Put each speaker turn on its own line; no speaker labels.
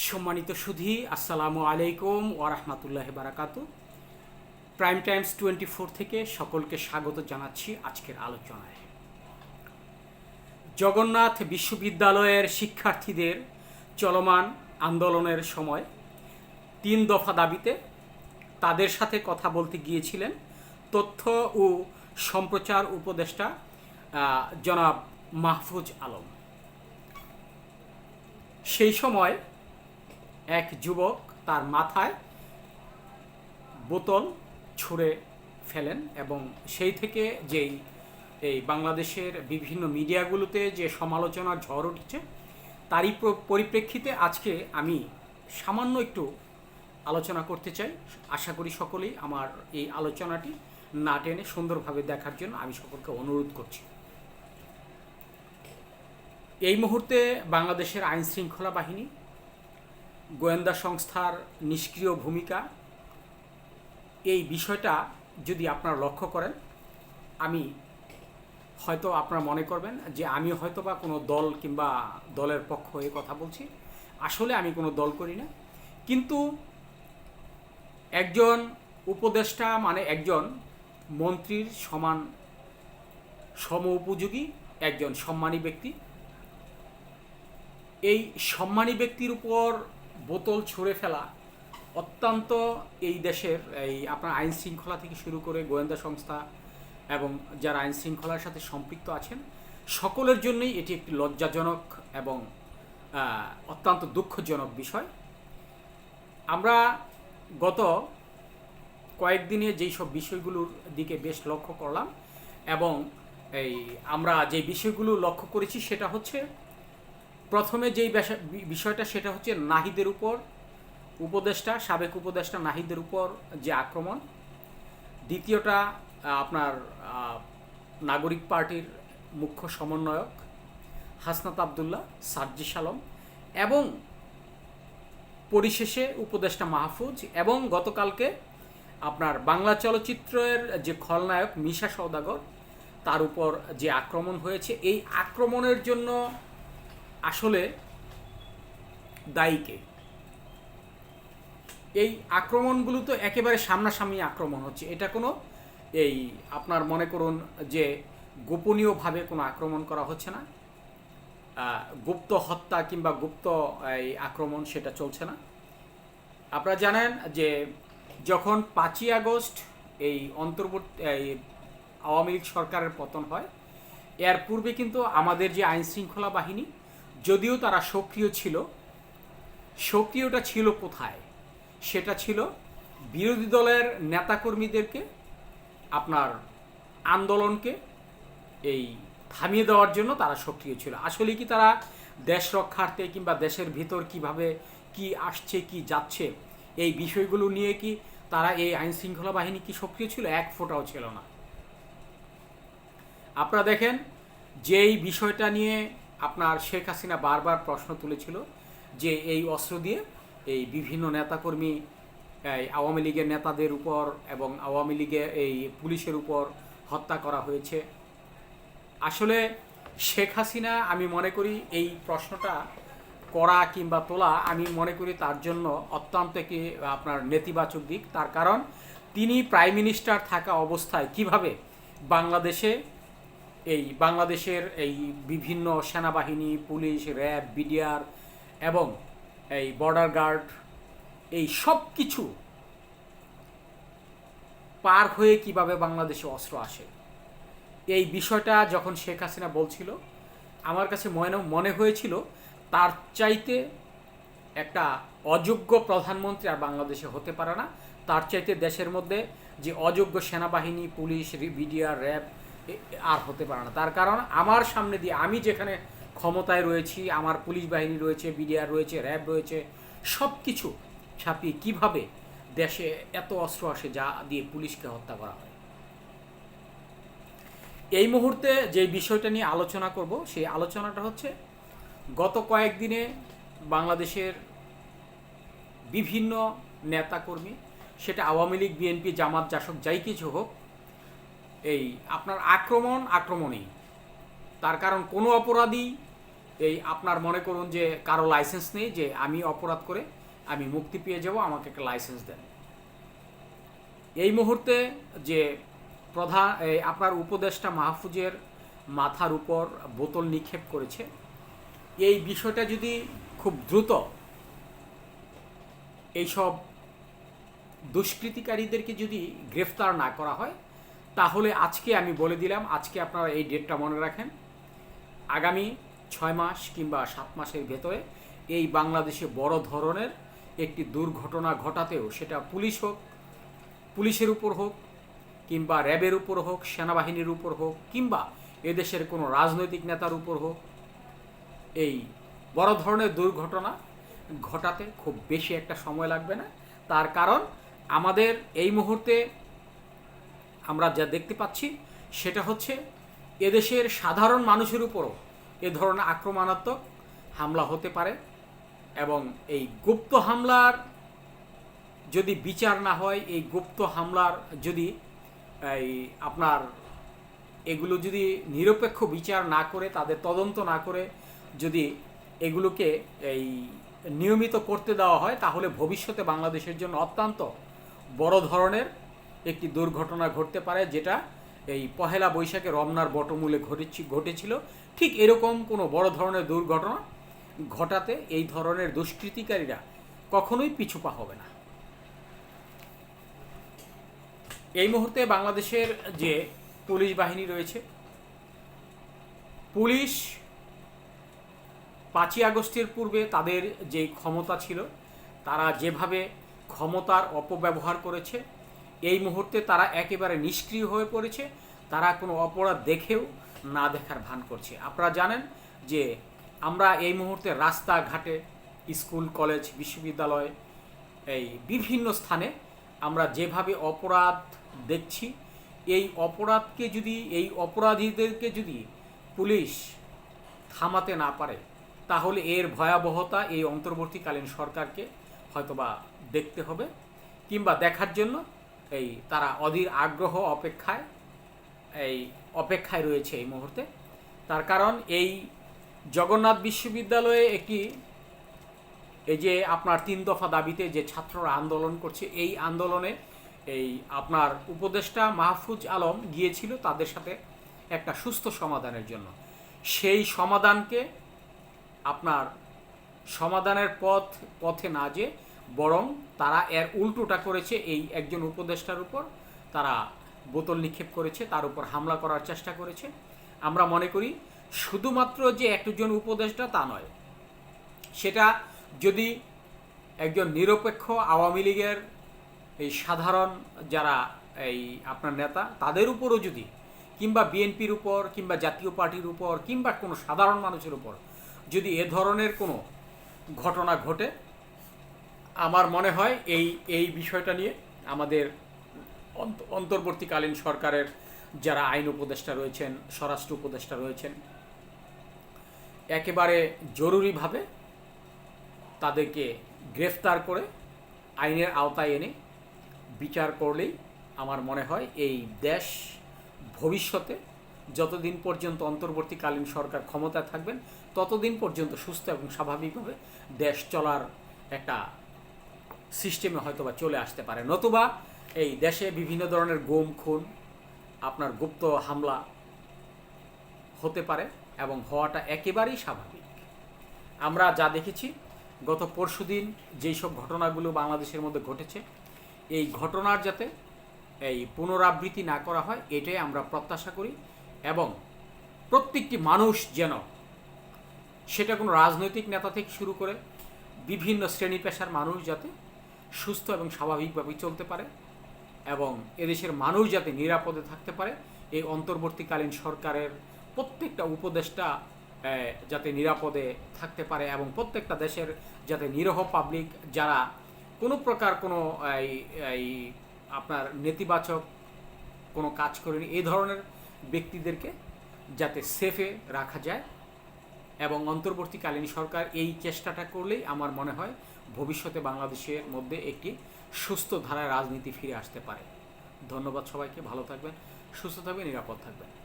সম্মানিত সুধী, আসসালামু আলাইকুম ওয়ারহমাতুল্লাহ বারাকাতু প্রাইম টাইমস টোয়েন্টি ফোর থেকে সকলকে স্বাগত জানাচ্ছি আজকের আলোচনায়। জগন্নাথ বিশ্ববিদ্যালয়ের শিক্ষার্থীদের চলমান আন্দোলনের সময় তিন দফা দাবিতে তাদের সাথে কথা বলতে গিয়েছিলেন তথ্য ও সম্প্রচার উপদেষ্টা জনাব মাহফুজ আলম। সেই সময় এক যুবক তার মাথায় বোতল ছুঁড়ে ফেলেন এবং সেই থেকে যেই এই বাংলাদেশের বিভিন্ন মিডিয়াগুলোতে যে সমালোচনার ঝড় উঠছে, তারই পরিপ্রেক্ষিতে আজকে আমি সামান্য একটু আলোচনা করতে চাই। আশা করি সকলেই আমার এই আলোচনাটি না টেনে সুন্দরভাবে দেখার জন্য আমি সকলকে অনুরোধ করছি। এই মুহূর্তে বাংলাদেশের আইন শৃঙ্খলা বাহিনী গোয়েন্দা সংস্থার নিষ্ক্রিয় ভূমিকা। এই বিষয়টা যদি আপনারা লক্ষ্য করেন, আমি হয়তো আপনারা মনে করবেন যে আমি হয়তো বা কোনো দল কিংবা দলের পক্ষ হয়ে কথা বলছি। আসলে আমি কোনো দল করি না। কিন্তু একজন উপদেষ্টা মানে একজন মন্ত্রীর সমান সম উপযোগী, একজন সম্মানী ব্যক্তি। এই সম্মানী ব্যক্তির উপর বোতল ছুঁড়ে ফেলা অত্যন্ত এই দেশের এই আপনার আইন শৃঙ্খলা থেকে শুরু করে গোয়েন্দা সংস্থা এবং যারা আইন শৃঙ্খলার সাথে সম্পৃক্ত আছেন, সকলের জন্যই এটি একটি লজ্জাজনক এবং অত্যন্ত দুঃখজনক বিষয়। আমরা গত কয়েকদিনে যেই সব বিষয়গুলোর দিকে বেশ লক্ষ্য করলাম এবং এই আমরা যে বিষয়গুলো লক্ষ্য করেছি সেটা হচ্ছে প্রথমে যেই বিষয়টা সেটা হচ্ছে নাহিদের উপর, উপদেষ্টা, সাবেক উপদেষ্টা নাহিদের উপর যে আক্রমণ। দ্বিতীয়টা আপনার নাগরিক পার্টির মুখ্য সমন্বয়ক, হাসনাত আবদুল্লাহ সাজ্জিস আলম এবং পরিশেষে উপদেষ্টা মাহফুজ এবং গতকালকে আপনার বাংলা চলচ্চিত্রের যে খলনায়ক মিশা সওদাগর, তার উপর যে আক্রমণ হয়েছে। এই আক্রমণের জন্য আসলে দায়ীকে এই আক্রমণগুলো তো একেবারে সামনাসামনি আক্রমণ হচ্ছে। এটা কোনো এই আপনার মনে করুন যে গোপনীয়ভাবে কোনো আক্রমণ করা হচ্ছে না। গুপ্ত হত্যা কিংবা গুপ্ত, এই আক্রমণ সেটা চলছে না। আপনারা জানেন যে যখন পাঁচই আগস্ট এই অন্তর্বর্তী, এই আওয়ামী লীগ সরকারের পতন হয়, এর পূর্বে কিন্তু আমাদের যে আইন শৃঙ্খলা বাহিনী যদিও তারা সক্রিয় ছিল, সক্রিয়টা ছিল কোথায়? সেটা ছিল বিরোধী দলের নেতাকর্মীদেরকে আপনার আন্দোলনকে এই থামিয়ে দেওয়ার জন্য তারা সক্রিয় ছিল। আসলে কি তারা দেশ রক্ষার্থে কিংবা দেশের ভিতর কীভাবে কি আসছে, কি যাচ্ছে, এই বিষয়গুলো নিয়ে কি তারা এই আইন শৃঙ্খলা বাহিনী কি সক্রিয় ছিল? এক ফোঁটাও ছিল না। আপনারা দেখেন, যেই বিষয়টা নিয়ে আপনার শেখ হাসিনা বারবার প্রশ্ন তুলেছিল যে এই অস্ত্র দিয়ে এই বিভিন্ন নেতাকর্মী, এই আওয়ামী লীগের নেতাদের উপর এবং আওয়ামী লীগের এই পুলিশের উপর হত্যা করা হয়েছে। আসলে শেখ হাসিনা, আমি মনে করি এই প্রশ্নটা করা কিংবা তোলা, আমি মনে করি তার জন্য অত্যন্ত কি আপনার নেতিবাচক দিক। তার কারণ, তিনি প্রাইম মিনিস্টার থাকা অবস্থায় কীভাবে বাংলাদেশে এই বাংলাদেশের এই বিভিন্ন সেনাবাহিনী, পুলিশ, র্যাব, বিডিআর এবং এই বর্ডার গার্ড, এই সব কিছু পার হয়ে কীভাবে বাংলাদেশে অস্ত্র আসে? এই বিষয়টা যখন শেখ হাসিনা বলছিল, আমার কাছে মনে মনে হয়েছিল তার চাইতে একটা অযোগ্য প্রধানমন্ত্রী আর বাংলাদেশে হতে পারে না। তার চাইতে দেশের মধ্যে যে অযোগ্য সেনাবাহিনী, পুলিশ, বিডিআর, র্যাব আর হতে পারে না। তার কারণ আমার সামনে দিয়ে আমি যেখানে ক্ষমতায় রয়েছি, আমার পুলিশ বাহিনী রয়েছে, বিডিআর রয়েছে, র্যাব রয়েছে সব কিছু ছাপিয়ে কীভাবে দেশে এত অস্ত্র আসে যা দিয়ে পুলিশকে হত্যা করা হয়? এই মুহূর্তে যে বিষয়টা নিয়ে আলোচনা করব, সেই আলোচনাটা হচ্ছে গত কয়েকদিনে বাংলাদেশের বিভিন্ন নেতাকর্মী, সেটা আওয়ামী লীগ, বিএনপি, জামাত জাসক যাই কিছু হোক এই আপনার আক্রমণ আক্রমণেই। তার কারণ কোনো অপরাধী এই আপনার মনে করুন যে কারও লাইসেন্স নেই যে আমি অপরাধ করে আমি মুক্তি পেয়ে যাব, আমাকে একটা লাইসেন্স দেন। এই মুহূর্তে যে প্রধান আপনার উপদেষ্টা মাহফুজের মাথার উপর বোতল নিক্ষেপ করেছে, এই বিষয়টা যদি খুব দ্রুত এইসব দুষ্কৃতিকারীদেরকে যদি গ্রেফতার না করা হয় তাহলে আজকে আমি বলে দিলাম, আজকে আপনারা এই ডেটটা মনে রাখেন। আগামী ছয় মাস কিংবা সাত মাসের ভেতরে এই বাংলাদেশে বড় ধরনের একটি দুর্ঘটনা ঘটাতেও সেটা পুলিশ হোক, পুলিশের উপর হোক কিংবা র্যাবের উপর হোক, সেনাবাহিনীর উপর হোক কিংবা এদেশের কোনো রাজনৈতিক নেতার উপর হোক, এই বড় ধরনের দুর্ঘটনা ঘটাতে খুব বেশি একটা সময় লাগবে না। তার কারণ আমাদের এই মুহূর্তে আমরা যা দেখতে পাচ্ছি, সেটা হচ্ছে এদেশের সাধারণ মানুষের উপরও এ ধরনের আক্রমণাত্মক হামলা হতে পারে এবং এই গুপ্ত হামলার যদি বিচার না হয়, এই গুপ্ত হামলার যদি, এই আপনার এগুলো যদি নিরপেক্ষ বিচার না করে, তাদের তদন্ত না করে যদি এগুলোকে এই নিয়মিত করতে দেওয়া হয়, তাহলে ভবিষ্যতে বাংলাদেশের জন্য অত্যন্ত বড় ধরনের একটি দুর্ঘটনা ঘটতে পারে যেটা এই পহেলা বৈশাখে রমনার বটমূলে ঘটেছি, ঘটেছিল। ঠিক এরকম কোনো বড় ধরনের দুর্ঘটনা ঘটাতে এই ধরনের দুষ্কৃতিকারীরা কখনোই পিছুপা হবে না। এই মুহূর্তে বাংলাদেশের যে পুলিশ বাহিনী রয়েছে, পুলিশ পাঁচই আগস্টের পূর্বে তাদের যে ক্ষমতা ছিল, তারা যেভাবে ক্ষমতার অপব্যবহার করেছে এই মুহূর্তে তারা একেবারে নিষ্ক্রিয় হয়ে পড়েছে। তারা কোনো অপরাধ দেখেও না দেখার ভান করছে। আপনারা জানেন যে আমরা এই মুহূর্তে রাস্তাঘাটে, স্কুল, কলেজ, বিশ্ববিদ্যালয়, এই বিভিন্ন স্থানে আমরা যেভাবে অপরাধ দেখছি, এই অপরাধকে যদি, এই অপরাধীদেরকে যদি পুলিশ থামাতে না পারে, তাহলে এর ভয়াবহতা এই অন্তর্বর্তীকালীন সরকারকে হয়তোবা দেখতে হবে কিংবা দেখার জন্য এই তারা অধীর আগ্রহ অপেক্ষায়, এই অপেক্ষায় রয়েছে এই মুহূর্তে। তার কারণ এই জগন্নাথ বিশ্ববিদ্যালয়ে একটি, এই যে আপনার তিন দফা দাবিতে যে ছাত্ররা আন্দোলন করছে, এই আন্দোলনে এই আপনার উপদেষ্টা মাহফুজ আলম গিয়েছিল তাদের সাথে একটা সুস্থ সমাধানের জন্য। সেই সমাধানকে আপনার সমাধানের পথ, পথে না যে বরং তারা এর উল্টোটা করেছে এই একজন উপদেষ্টার উপর। তারা বোতল নিক্ষেপ করেছে, তার উপর হামলা করার চেষ্টা করেছে। আমরা মনে করি শুধুমাত্র যে একজন উপদেষ্টা তা নয়, সেটা যদি একজন নিরপেক্ষ আওয়ামী লীগের এই সাধারণ যারা এই আপনার নেতা, তাদের উপরও যদি কিংবা বিএনপির উপর কিংবা জাতীয় পার্টির উপর কিংবা কোনো সাধারণ মানুষের উপর যদি এ ধরনের কোনো ঘটনা ঘটে আমার মনে হয় এই এই বিষয়টা নিয়ে আমাদের অন্ত- অন্তর্বর্তীকালীন সরকারের যারা আইন উপদেষ্টা রয়েছেন, স্বরাষ্ট্র উপদেষ্টা রয়েছেন, একেবারে জরুরিভাবে তাদেরকে গ্রেফতার করে আইনের আওতায় এনে বিচার করলেই আমার মনে হয় এই দেশ ভবিষ্যতে যতদিন পর্যন্ত অন্তর্বর্তীকালীন সরকার ক্ষমতায় থাকবেন, ততদিন পর্যন্ত সুস্থ এবং স্বাভাবিকভাবে দেশ চলার একটা সিস্টেমে হয়তো বা চলে আসতে পারে। নতুবা এই দেশে বিভিন্ন ধরনের গোম, খুন, আপনার গুপ্ত হামলা হতে পারে এবং হওয়াটা একেবারেই স্বাভাবিক। আমরা যা দেখেছি, গত পরশুদিন যেই সব ঘটনাগুলো বাংলাদেশের মধ্যে ঘটেছে, এই ঘটনার যাতে এই পুনরাবৃত্তি না করা হয়, এটাই আমরা প্রত্যাশা করি এবং প্রত্যেকটি মানুষ যেন সেটা কোনো রাজনৈতিক নেতা থেকে শুরু করে বিভিন্ন শ্রেণি পেশার মানুষ যাতে সুস্থ এবং স্বাভাবিকভাবেই চলতে পারে এবং এদেশের মানুষ যাতে নিরাপদে থাকতে পারে, এই অন্তর্বর্তীকালীন সরকারের প্রত্যেকটা উপদেষ্টা যাতে নিরাপদে থাকতে পারে এবং প্রত্যেকটা দেশের যাতে নিরহ পাবলিক যারা কোনো প্রকার কোনো, এই আপনার নেতিবাচক কোনো কাজ করেনি, এই ধরনের ব্যক্তিদেরকে যাতে সেফে রাখা যায় এবং অন্তর্বর্তীকালীন সরকার এই চেষ্টাটা করলেই আমার মনে হয় ভবিষ্যতে বাংলাদেশের মধ্যে একটি সুস্থ ধারায় রাজনীতি ফিরে আসতে পারে। ধন্যবাদ সবাইকে, ভালো থাকবেন, সুস্থ থাকবেন, নিরাপদ থাকবেন।